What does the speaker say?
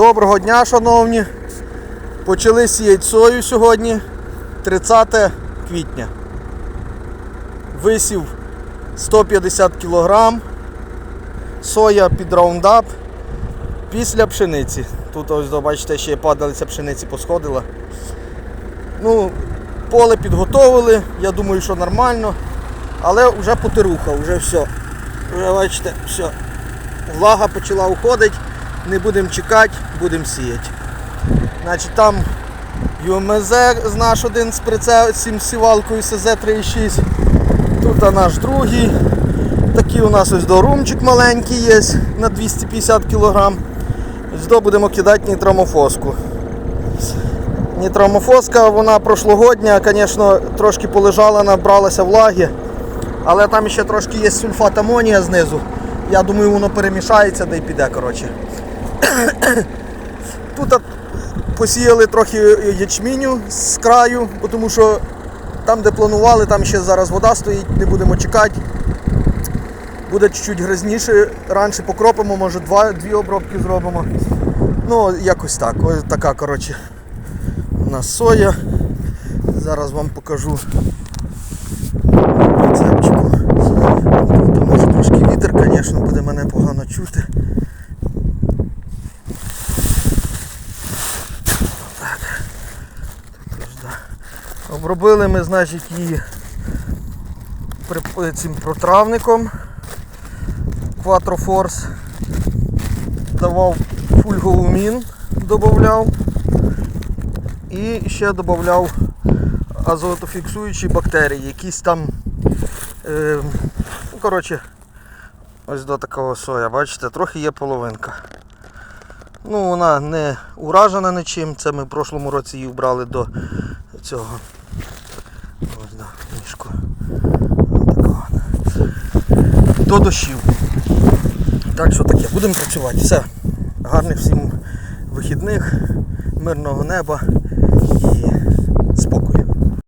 Доброго дня, шановні. Почали сіяти сою сьогодні, 30 квітня. Висів 150 кг. Соя під раундап після пшениці. Тут ось бачите, ще падалиця пшениці посходила. Ну, поле підготовили, я думаю, що нормально. Але вже потируха, вже все. Вже бачите, все. Влага почала уходити, не будемо чекати, будемо сіяти. Значить, там ЮМЗ з наш один з прицепом сівалкою СЗ-36. Тут наш другий. Такий у нас ось дорумчик маленький є на 250 кг. Ось будемо кидати нітромофоску. Нітромофоска, вона прошлогодня, звісно, трошки полежала, набралася влаги. Але там ще трошки є сульфат амонія знизу. Я думаю, воно перемішається да й піде. коротше. Тут посіяли трохи ячміню з краю, тому що там, де планували, там ще зараз вода стоїть, не будемо чекати. Буде чуть-чуть грязніше, раніше покропимо, може два, дві обробки зробимо. Ну, якось так. Ось така, коротше, у нас соя. Зараз вам покажу. Тут може трошки вітер, звісно, буде мене погано чути. Так. Тут ось, да. Обробили ми, значить, її цим протравником Quattro Давав фульгоумін, додавав. І ще додавав азотофіксуючі бактерії, якісь там. Е, ну, коротше, ось до такого соя, бачите, трохи є половинка. Ну, вона не уражена нічим, це ми в прошлому році її вбрали до цього. Ось до До дощів. Так що таке, будемо працювати. Все. Гарних всім вихідних, мирного неба.